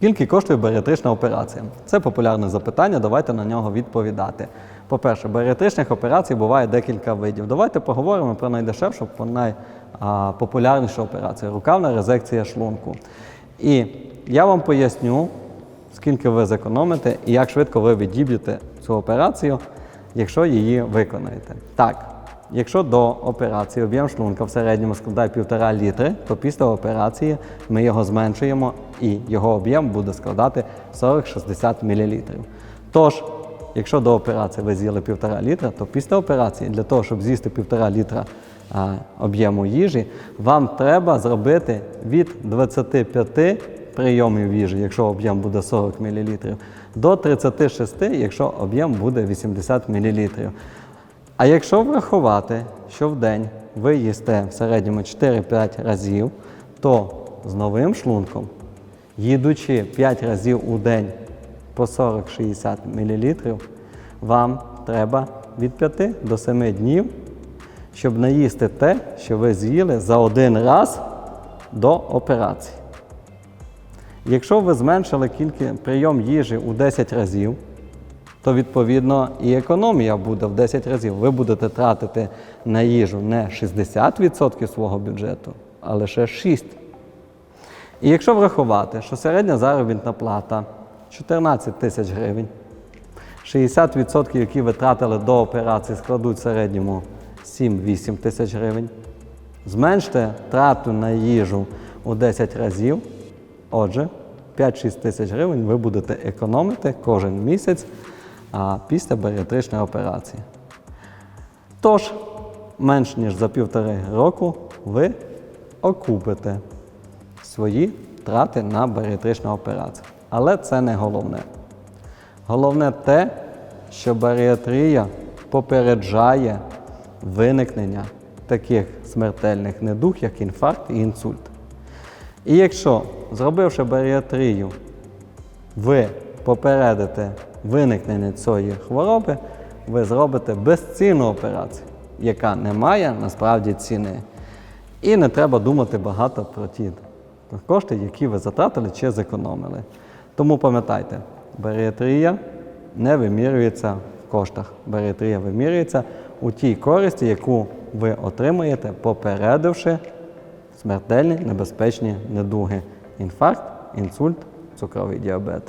Скільки коштує баріатрична операція? Це популярне запитання, давайте на нього відповідати. По-перше, баріатричних операцій буває декілька видів. Давайте поговоримо про найдешевшу, про найпопулярнішу операцію рукавна резекція шлунку. І я вам поясню, скільки ви зекономите і як швидко ви відіб'єте цю операцію, якщо її виконаєте. Так, якщо до операції об'єм шлунка в середньому складає 1,5 літри, то після операції ми його зменшуємо і його об'єм буде складати 40-60 мл. Тож, якщо до операції ви з'їли 1,5 літра, то після операції для того, щоб з'їсти 1,5 літра об'єму їжі, вам треба зробити від 25 прийомів їжі, якщо об'єм буде 40 мл, до 36, якщо об'єм буде 80 мл. А якщо врахувати, що в день ви їсте в середньому 4-5 разів, то з новим шлунком, їдучи 5 разів у день по 40-60 мл, вам треба від 5 до 7 днів, щоб наїсти те, що ви з'їли за один раз до операції. Якщо ви зменшили кількість прийом їжі у 10 разів, то відповідно і економія буде в 10 разів. Ви будете тратити на їжу не 60% свого бюджету, а лише 6%. І якщо врахувати, що середня заробітна плата 14 тисяч гривень, 60%, які ви тратили до операції, складуть в середньому 7-8 тисяч гривень. Зменште трату на їжу у 10 разів. Отже, 5-6 тисяч гривень ви будете економити кожен місяць після баріатричної операції. Тож, менш ніж за півтори року ви окупите свої трати на баріатричну операцію. Але це не головне. Головне те, що баріатрія попереджає виникнення таких смертельних недуг, як інфаркт і інсульт. І якщо, зробивши баріатрію, ви попередите виникнення цієї хвороби, ви зробите безцінну операцію, яка не має насправді ціни. І не треба думати багато про ті кошти, які ви затратили чи зекономили. Тому пам'ятайте, баріатрія не вимірюється в коштах. Баріатрія вимірюється у тій користі, яку ви отримаєте, попередивши смертельні небезпечні недуги інфаркт, інсульт, цукровий діабет.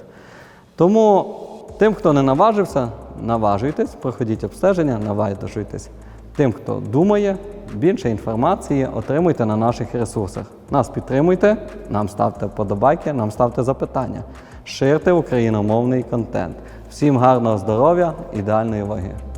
Тому тим, хто не наважився, наважуйтесь, проходіть обстеження, наважуйтесь. Тим, хто думає, більше інформації отримуйте на наших ресурсах. Нас підтримуйте, нам ставте вподобайки, нам ставте запитання. Ширте україномовний контент. Всім гарного здоров'я, ідеальної ваги!